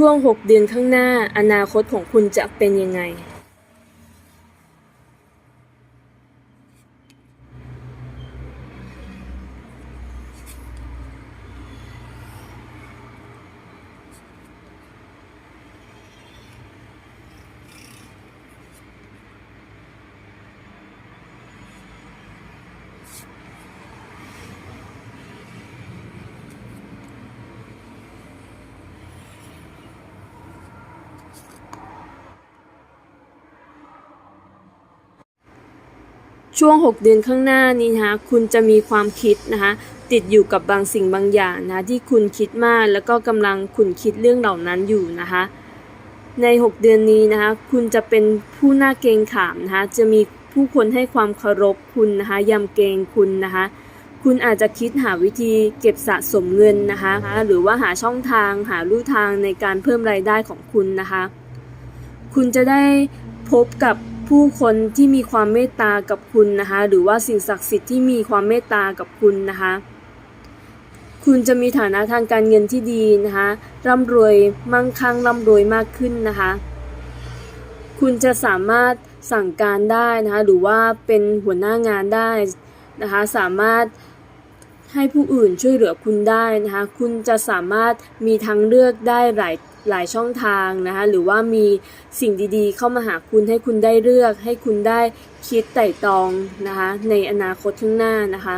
ช่วง 6 เดือนข้างหน้า อนาคตของคุณจะเป็นยังไง ช่วง 6 เดือนข้างหน้านี้นะคะคุณจะมีความคิดนะคะติดอยู่กับบางสิ่งบางอย่างนะะที่คุณคิดมากแล้วก็กำลังขุนคิดเรื่องเหล่านั้นอยู่นะคะใน 6 เดือนนี้นะคะคุณจะเป็นผู้น่าเกรงขามนะคะจะมีผู้คนให้ความเคารพคุณนะคะยำเกรงคุณนะคะคุณอาจจะคิดหาวิธีเก็บสะสมเงินนะคะหรือว่าหาช่องทางหาลู่ทางในการเพิ่มรายได้ของคุณนะคะ คุณจะได้พบกับ ผู้คนที่มีความเมตตากับคุณนะคะ หรือว่าสิ่งศักดิ์สิทธิ์ที่มีความเมตตากับคุณนะคะ คุณจะมีฐานะทางการเงินที่ดีนะคะร่ำรวยมั่งคั่งร่ำรวยมากขึ้นนะคะ คุณจะสามารถสั่งการได้นะคะหรือว่าเป็นหัวหน้างานได้นะคะสามารถให้ผู้อื่นช่วยเหลือคุณได้นะคะ คุณจะสามารถมีทางเลือกได้หลาย หลายช่องทางนะคะ หรือว่ามีสิ่งดีๆ เข้ามาหาคุณให้คุณได้เลือก ให้คุณได้คิดไต่ตองนะคะ ในอนาคตข้างหน้านะคะ